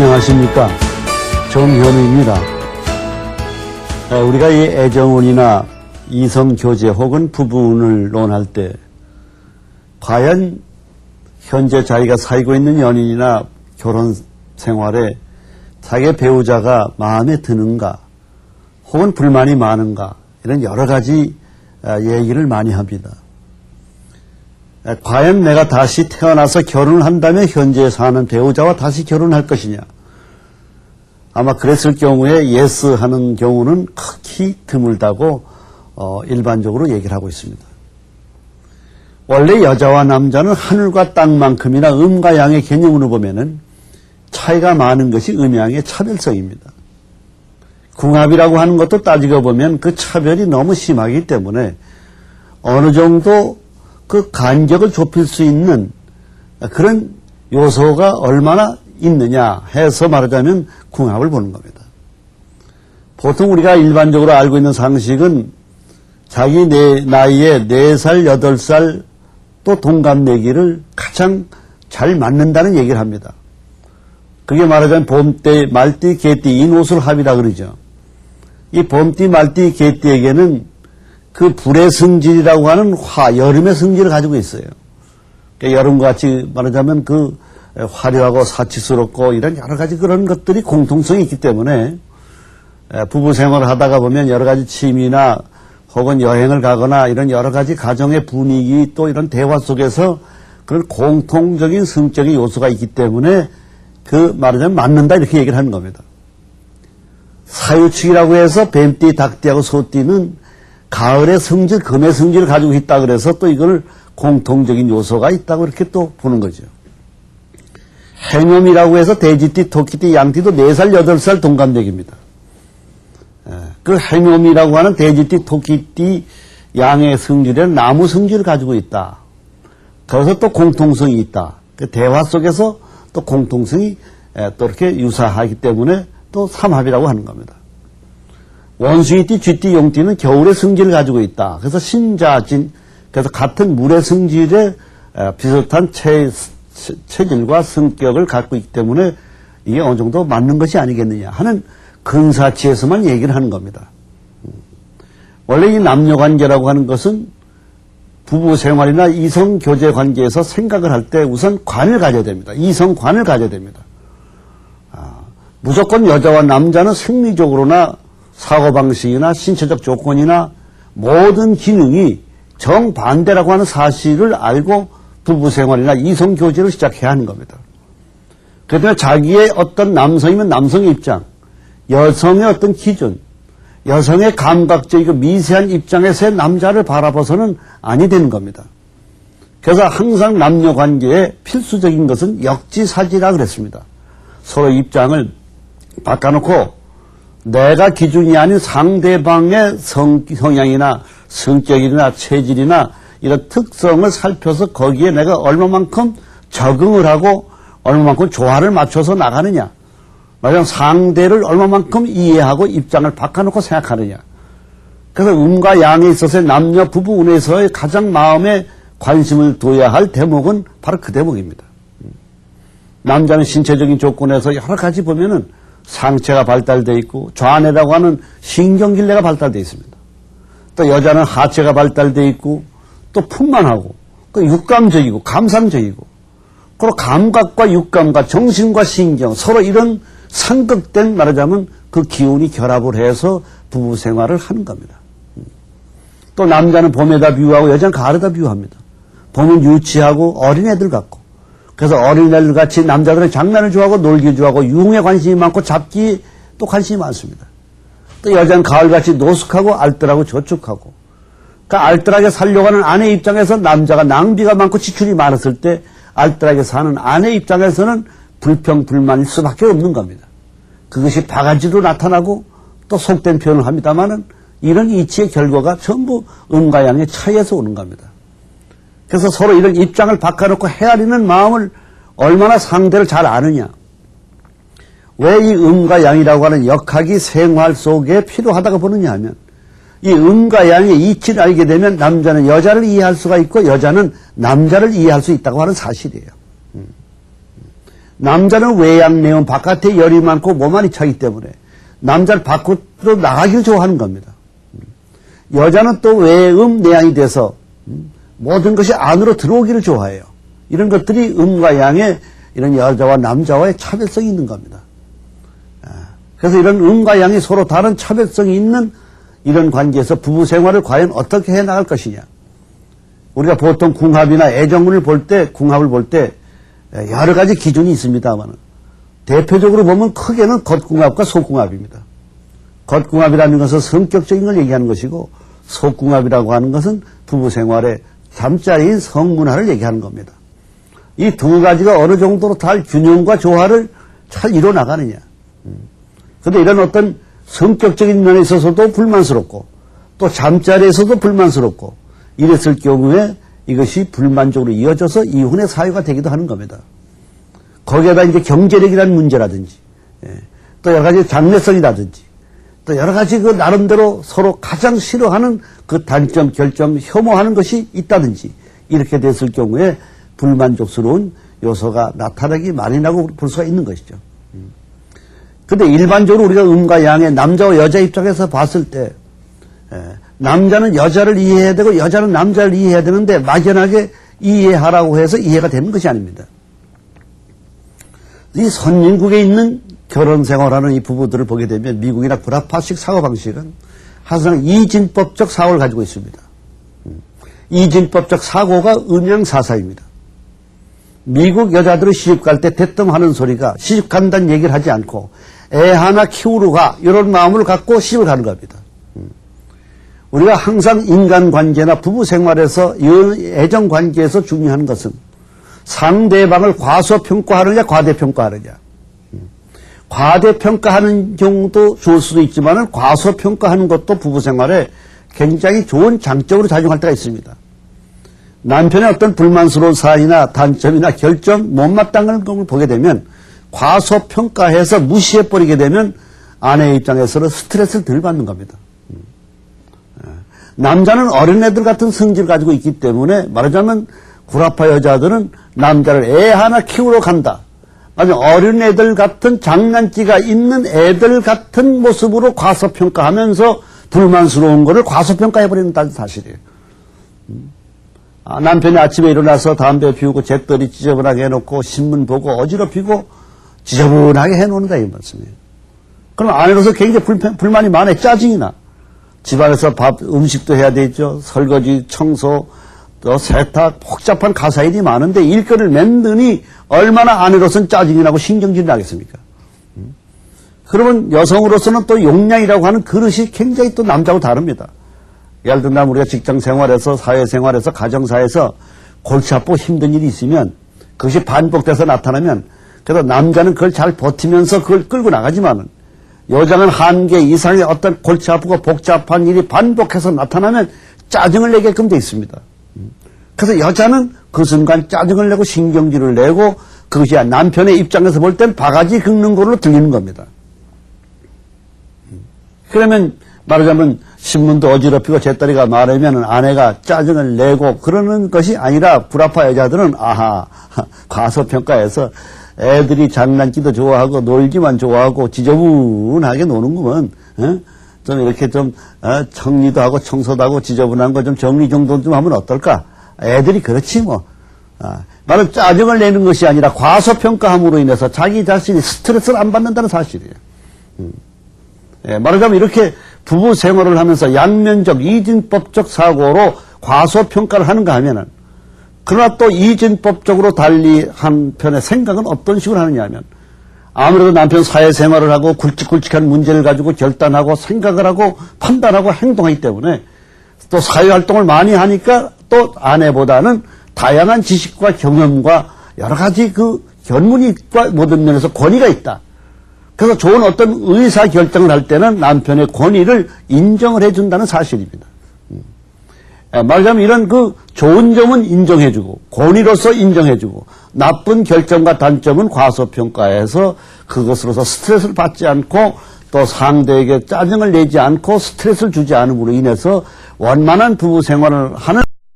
안녕하십니까. 정현우입니다. 에, 우리가 이 애정운이나 이성교제 혹은 부부운을 논할 때, 과연 현재 자기가 살고 있는 연인이나 결혼 생활에 자기의 배우자가 마음에 드는가, 혹은 불만이 많은가, 이런 여러 가지 아, 얘기를 많이 합니다. 에, 과연 내가 다시 태어나서 결혼을 한다면 현재 사는 배우자와 다시 결혼할 것이냐? 아마 그랬을 경우에 예스 하는 경우는 극히 드물다고 어, 일반적으로 얘기를 하고 있습니다. 원래 여자와 남자는 하늘과 땅만큼이나 음과 양의 개념으로 보면은 차이가 많은 것이 음양의 차별성입니다. 궁합이라고 하는 것도 따지고 보면 그 차별이 너무 심하기 때문에 어느 정도 그 간격을 좁힐 수 있는 그런 요소가 얼마나 있느냐 해서 말하자면 궁합을 보는 겁니다. 보통 우리가 일반적으로 알고 있는 상식은 자기 내 나이에 4살, 8살 또 동갑내기를 가장 잘 맞는다는 얘기를 합니다. 그게 말하자면 봄띠, 말띠, 개띠, 인옷을 합이라 그러죠. 이 봄띠, 말띠, 개띠에게는 그 불의 성질이라고 하는 화, 여름의 성질을 가지고 있어요. 그러니까 여름과 같이 말하자면 그 화려하고 사치스럽고 이런 여러 가지 그런 것들이 공통성이 있기 때문에 부부 생활을 하다가 보면 여러 가지 취미나 혹은 여행을 가거나 이런 여러 가지 가정의 분위기 또 이런 대화 속에서 그런 공통적인 성적인 요소가 있기 때문에 그 말하자면 맞는다 이렇게 얘기를 하는 겁니다. 사유축이라고 해서 뱀띠, 닭띠하고 소띠는 가을의 성질, 금의 성질을 가지고 있다 그래서 또 이걸 공통적인 요소가 있다고 이렇게 또 보는 거죠. 해념이라고 해서 돼지띠, 토끼띠, 양띠도 4살, 8살 동갑내기입니다. 그 해념이라고 하는 돼지띠, 토끼띠, 양의 성질에는 나무 성질을 가지고 있다. 그래서 또 공통성이 있다. 그 대화 속에서 또 공통성이 또 이렇게 유사하기 때문에 또 삼합이라고 하는 겁니다. 원숭이띠, 쥐띠, 용띠는 겨울의 성질을 가지고 있다. 그래서 신자진, 그래서 같은 물의 성질에 비슷한 체, 체질과 성격을 갖고 있기 때문에 이게 어느 정도 맞는 것이 아니겠느냐 하는 근사치에서만 얘기를 하는 겁니다. 원래 이 남녀 관계라고 하는 것은 부부 생활이나 이성 교제 관계에서 생각을 할 때 우선 관을 가져야 됩니다. 이성 관을 가져야 됩니다. 아, 무조건 여자와 남자는 생리적으로나 사고방식이나 신체적 조건이나 모든 기능이 정반대라고 하는 사실을 알고 부부 생활이나 이성 교제를 시작해야 하는 겁니다. 그래서 자기의 어떤 남성이면 남성의 입장, 여성의 어떤 기준, 여성의 감각적이고 미세한 입장에서의 남자를 바라봐서는 아니 되는 겁니다. 그래서 항상 남녀 관계에 필수적인 것은 역지사지라 그랬습니다. 서로 입장을 바꿔놓고 내가 기준이 아닌 상대방의 성, 성향이나 성격이나 체질이나 이런 특성을 살펴서 거기에 내가 얼마만큼 적응을 하고 얼마만큼 조화를 맞춰서 나가느냐. 말하자면 상대를 얼마만큼 이해하고 입장을 바꿔놓고 생각하느냐. 그래서 음과 양에 있어서 남녀 부부 운에서의 가장 마음에 관심을 둬야 할 대목은 바로 그 대목입니다. 남자는 신체적인 조건에서 여러 가지 보면은 상체가 발달되어 있고 좌뇌라고 하는 신경길래가 발달되어 있습니다. 또 여자는 하체가 발달되어 있고 또 풍만하고 그 육감적이고 감상적이고 그리고 감각과 육감과 정신과 신경 서로 이런 상극된 말하자면 그 기운이 결합을 해서 부부 생활을 하는 겁니다. 또 남자는 봄에다 비유하고 여자는 가을에다 비유합니다. 봄은 유치하고 어린애들 같고 그래서 어린애들 같이 남자들은 장난을 좋아하고 놀기 좋아하고 유흥에 관심이 많고 잡기 또 관심이 많습니다. 또 여자는 가을같이 노숙하고 알뜰하고 저축하고 그러니까 알뜰하게 살려고 하는 아내 입장에서 남자가 낭비가 많고 지출이 많았을 때 알뜰하게 사는 아내 입장에서는 불평, 불만일 수밖에 없는 겁니다. 그것이 바가지로 나타나고 또 속된 표현을 합니다만은 이런 이치의 결과가 전부 음과 양의 차이에서 오는 겁니다. 그래서 서로 이런 입장을 바꿔놓고 헤아리는 마음을 얼마나 상대를 잘 아느냐. 왜 이 음과 양이라고 하는 역학이 생활 속에 필요하다고 보느냐 하면 이 음과 양의 이치를 알게 되면 남자는 여자를 이해할 수가 있고 여자는 남자를 이해할 수 있다고 하는 사실이에요. 남자는 외양 내온 바깥에 열이 많고 몸안이 차기 때문에 남자를 밖으로 나가기를 좋아하는 겁니다. 여자는 또 외음 내양이 돼서 음, 모든 것이 안으로 들어오기를 좋아해요. 이런 것들이 음과 양의 이런 여자와 남자와의 차별성이 있는 겁니다. 아, 그래서 이런 음과 양이 서로 다른 차별성이 있는 이런 관계에서 부부 생활을 과연 어떻게 해 나갈 것이냐. 우리가 보통 궁합이나 애정문을 볼 때, 궁합을 볼 때 여러 가지 기준이 있습니다만 대표적으로 보면 크게는 겉궁합과 속궁합입니다. 겉궁합이라는 것은 성격적인 걸 얘기하는 것이고 속궁합이라고 하는 것은 부부 생활의 잠자리인 성문화를 얘기하는 겁니다. 이 두 가지가 어느 정도로 잘 균형과 조화를 잘 이뤄 나가느냐. 그런데 이런 어떤 성격적인 면에 있어서도 불만스럽고 또 잠자리에서도 불만스럽고 이랬을 경우에 이것이 불만족으로 이어져서 이혼의 사유가 되기도 하는 겁니다. 거기에다 이제 경제력이라는 문제라든지 예, 또 여러 가지 장래성이라든지 또 여러 가지 그 나름대로 서로 가장 싫어하는 그 단점, 결점, 혐오하는 것이 있다든지 이렇게 됐을 경우에 불만족스러운 요소가 나타나기 마련이라고 볼 수가 있는 것이죠. 근데 일반적으로 우리가 음과 양의 남자와 여자 입장에서 봤을 때 에, 남자는 여자를 이해해야 되고 여자는 남자를 이해해야 되는데 막연하게 이해하라고 해서 이해가 되는 것이 아닙니다. 이 선진국에 있는 결혼 생활하는 이 부부들을 보게 되면 미국이나 구라파식 사고 방식은 항상 이진법적 사고를 가지고 있습니다. 음, 이진법적 사고가 음양사사입니다. 미국 여자들은 시집 갈 때 대뜸 하는 소리가 시집 간다는 얘기를 하지 않고 애 하나 키우러 가 이런 마음을 갖고 시집을 가는 겁니다. 음. 우리가 항상 인간관계나 부부 생활에서 애정 관계에서 중요한 것은 상대방을 과소평가하느냐 과대평가하느냐 음. 과대평가하는 경우도 좋을 수도 있지만 과소평가하는 것도 부부 생활에 굉장히 좋은 장점으로 작용할 때가 있습니다. 남편의 어떤 불만스러운 사이나 단점이나 결점, 못마땅한 걸 보게 되면 과소평가해서 무시해버리게 되면 아내의 입장에서는 스트레스를 덜 받는 겁니다. 음. 예. 남자는 어린애들 같은 성질을 가지고 있기 때문에 말하자면 구라파 여자들은 남자를 애 하나 키우러 간다. 아주 어린 애들 같은 장난기가 있는 애들 같은 모습으로 과소평가하면서 불만스러운 것을 과소평가해버리는 사실이에요. 아, 남편이 아침에 일어나서 담배 피우고 잿더리 지저분하게 해놓고 신문 보고 어지럽히고 지저분하게 해놓는다 이 말씀이에요. 그럼 아내로서 굉장히 불편, 불만이 많아 짜증이 나. 집안에서 밥 음식도 해야 되죠. 설거지, 청소, 또 세탁, 복잡한 가사일이 많은데 일거리를 맨드니 얼마나 아내로서는 짜증이 나고 신경질이 나겠습니까? 음? 그러면 여성으로서는 또 용량이라고 하는 그릇이 굉장히 또 남자하고 다릅니다. 예를 들면 우리가 직장 생활에서 사회 생활에서 가정사에서 골치 아프고 힘든 일이 있으면 그것이 반복돼서 나타나면 그래서 남자는 그걸 잘 버티면서 그걸 끌고 나가지만은 여자는 한계 이상의 어떤 골치 아프고 복잡한 일이 반복해서 나타나면 짜증을 내게끔 돼 있습니다. 그래서 여자는 그 순간 짜증을 내고 신경질을 내고 그것이 남편의 입장에서 볼 땐 바가지 긁는 걸로 들리는 겁니다. 그러면 말하자면 신문도 어지럽히고 제 딸이가 말하면 아내가 짜증을 내고 그러는 것이 아니라 불아파 여자들은 아하 과소평가해서 애들이 장난기도 좋아하고 놀기만 좋아하고 지저분하게 노는구먼 어? 좀 이렇게 좀 어, 정리도 하고 청소도 하고 지저분한 거 좀 정리 정돈 좀 하면 어떨까 애들이 그렇지 뭐 아, 나는 짜증을 내는 것이 아니라 과소평가함으로 인해서 자기 자신이 스트레스를 안 받는다는 사실이에요 음. 예, 말하자면 이렇게 부부 생활을 하면서 양면적 이진법적 사고로 과소평가를 하는가 하면은 그러나 또 이진법적으로 달리 한편의 생각은 어떤 식으로 하느냐 하면 아무래도 남편 사회생활을 하고 굵직굵직한 문제를 가지고 결단하고 생각을 하고 판단하고 행동하기 때문에 또 사회활동을 많이 하니까 또 아내보다는 다양한 지식과 경험과 여러 가지 그 견문이과 모든 면에서 권위가 있다. 그래서 좋은 어떤 의사 결정을 할 때는 남편의 권위를 인정을 해준다는 사실입니다. 음. 예, 말하자면 이런 그 좋은 점은 인정해주고 권위로서 인정해주고 나쁜 결정과 단점은 과소평가해서 그것으로서 스트레스를 받지 않고 또 상대에게 짜증을 내지 않고 스트레스를 주지 않음으로 인해서 원만한 부부 생활을 하는